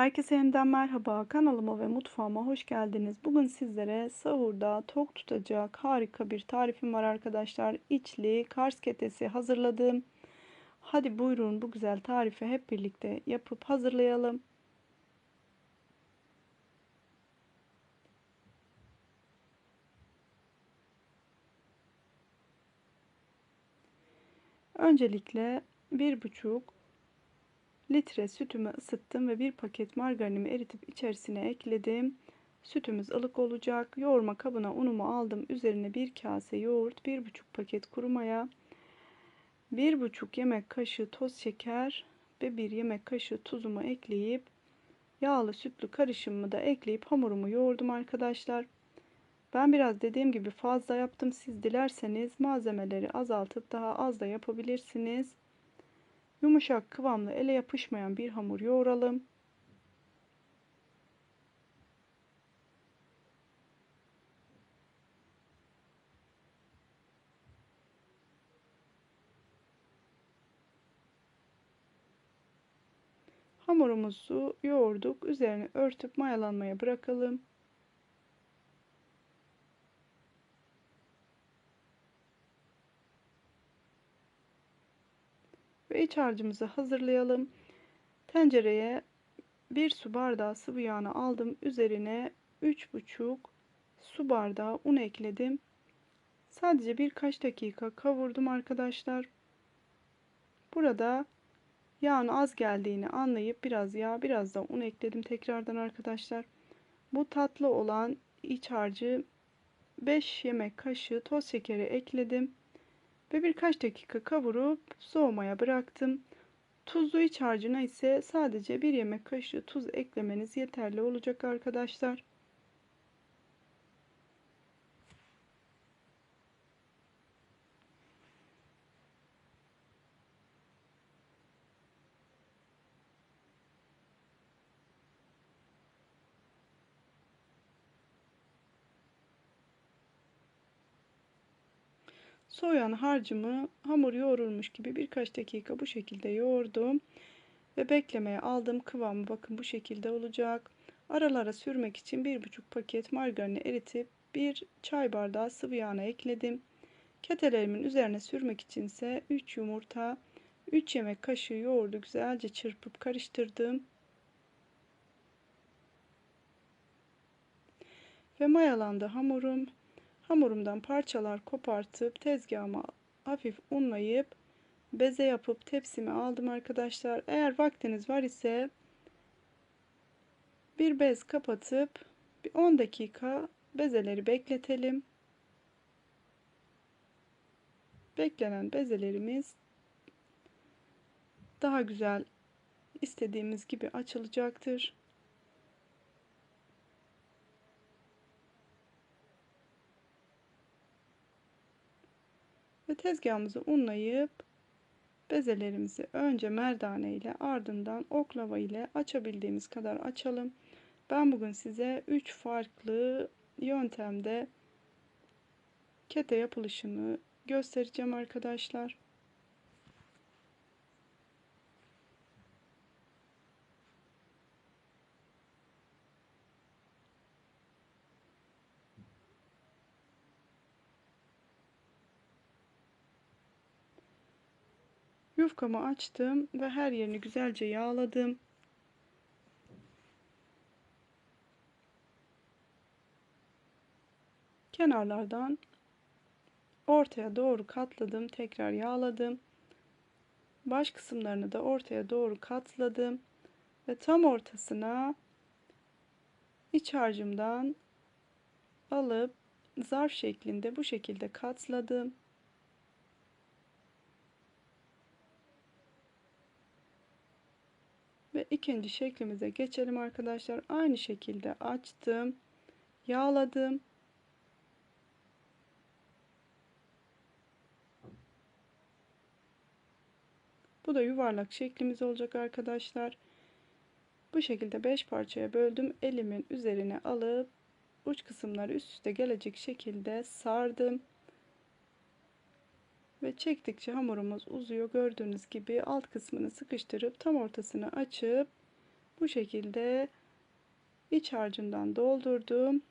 Herkese yeniden merhaba. Kanalıma ve mutfağıma hoş geldiniz. Bugün sizlere sahurda tok tutacak harika bir tarifim var arkadaşlar. İçli Kars ketesi hazırladım. Hadi buyurun bu güzel tarifi hep birlikte yapıp hazırlayalım. Öncelikle bir buçuk litre sütümü ısıttım ve bir paket margarinimi eritip içerisine ekledim. Sütümüz ılık olacak. Yoğurma kabına unumu aldım. Üzerine bir kase yoğurt, bir buçuk paket kuru maya, bir buçuk yemek kaşığı toz şeker ve bir yemek kaşığı tuzumu ekleyip yağlı sütlü karışımımı da ekleyip hamurumu yoğurdum arkadaşlar. Ben biraz dediğim gibi fazla yaptım. Siz dilerseniz malzemeleri azaltıp daha az da yapabilirsiniz. Yumuşak kıvamlı ele yapışmayan bir hamur yoğuralım. Hamurumuzu yoğurduk. Üzerine örtüp mayalanmaya bırakalım. Ve iç harcımızı hazırlayalım. Tencereye 1 su bardağı sıvı yağını aldım. Üzerine 3,5 su bardağı un ekledim. Sadece birkaç dakika kavurdum arkadaşlar. Burada yağın az geldiğini anlayıp biraz yağ biraz da un ekledim tekrardan arkadaşlar. Bu tatlı olan iç harcı 5 yemek kaşığı toz şekeri ekledim ve birkaç dakika kavurup soğumaya bıraktım. Tuzlu iç harcına ise sadece bir yemek kaşığı tuz eklemeniz yeterli olacak arkadaşlar. Soğuyan harcımı hamur yoğrulmuş gibi birkaç dakika bu şekilde yoğurdum. Ve beklemeye aldığım kıvamı bakın bu şekilde olacak. Aralara sürmek için bir buçuk paket margarini eritip bir çay bardağı sıvı yağına ekledim. Ketelerimin üzerine sürmek için ise 3 yumurta, 3 yemek kaşığı yoğurdu güzelce çırpıp karıştırdım. Ve mayalandı hamurum. Hamurumdan parçalar kopartıp tezgahıma hafif unlayıp beze yapıp tepsime aldım arkadaşlar. Eğer vaktiniz var ise bir bez kapatıp bir 10 dakika bezeleri bekletelim. Beklenen bezelerimiz daha güzel istediğimiz gibi açılacaktır. Ve tezgahımızı unlayıp bezelerimizi önce merdane ile ardından oklava ile açabildiğimiz kadar açalım. Ben bugün size 3 farklı yöntemde kete yapılışını göstereceğim arkadaşlar. Yufkamı açtım ve her yerini güzelce yağladım. Kenarlardan ortaya doğru katladım. Tekrar yağladım. Baş kısımlarını da ortaya doğru katladım. Ve tam ortasına iç harcımdan alıp zarf şeklinde bu şekilde katladım. Ve ikinci şeklimize geçelim arkadaşlar. Aynı şekilde açtım. Yağladım. Bu da yuvarlak şeklimiz olacak arkadaşlar. Bu şekilde 5 parçaya böldüm. Elimin üzerine alıp uç kısımları üst üste gelecek şekilde sardım. Ve çektikçe hamurumuz uzuyor. Gördüğünüz gibi alt kısmını sıkıştırıp tam ortasını açıp Bu şekilde iç harcından doldurdum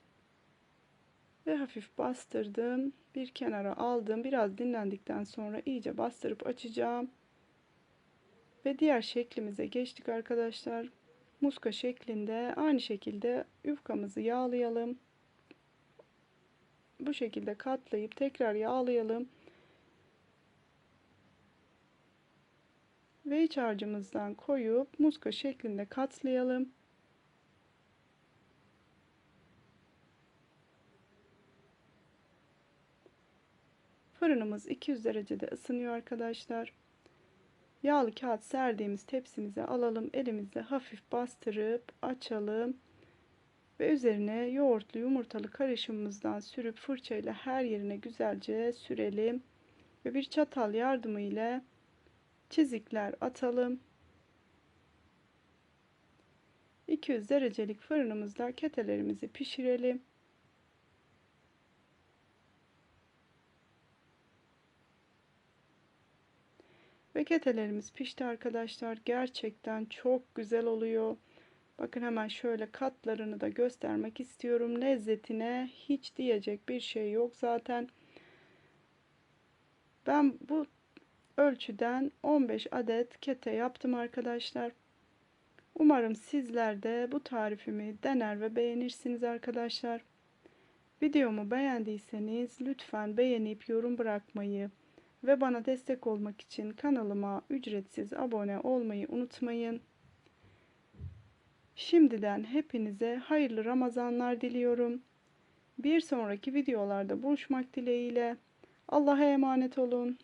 ve hafif bastırdım. Bir kenara aldım. Biraz dinlendikten sonra iyice bastırıp açacağım. Ve diğer şeklimize geçtik arkadaşlar. Muska şeklinde aynı şekilde yufkamızı yağlayalım. Bu şekilde katlayıp tekrar yağlayalım. Ve iç harcımızdan koyup muska şeklinde katlayalım. Fırınımız 200 derecede ısınıyor arkadaşlar. Yağlı kağıt serdiğimiz tepsimize alalım. Elimizle hafif bastırıp açalım. Ve üzerine yoğurtlu yumurtalı karışımımızdan sürüp fırçayla her yerine güzelce sürelim. Ve bir çatal yardımı ile çizikler atalım. 200 derecelik fırınımızda ketelerimizi pişirelim. Ve ketelerimiz pişti arkadaşlar. Gerçekten çok güzel oluyor. Bakın hemen şöyle katlarını da göstermek istiyorum. Lezzetine hiç diyecek bir şey yok zaten. Ben bu ölçüden 15 adet kete yaptım arkadaşlar. Umarım sizler de bu tarifimi dener ve beğenirsiniz arkadaşlar. Videomu beğendiyseniz lütfen beğenip yorum bırakmayı ve bana destek olmak için kanalıma ücretsiz abone olmayı unutmayın. Şimdiden hepinize hayırlı Ramazanlar diliyorum. Bir sonraki videolarda buluşmak dileğiyle. Allah'a emanet olun.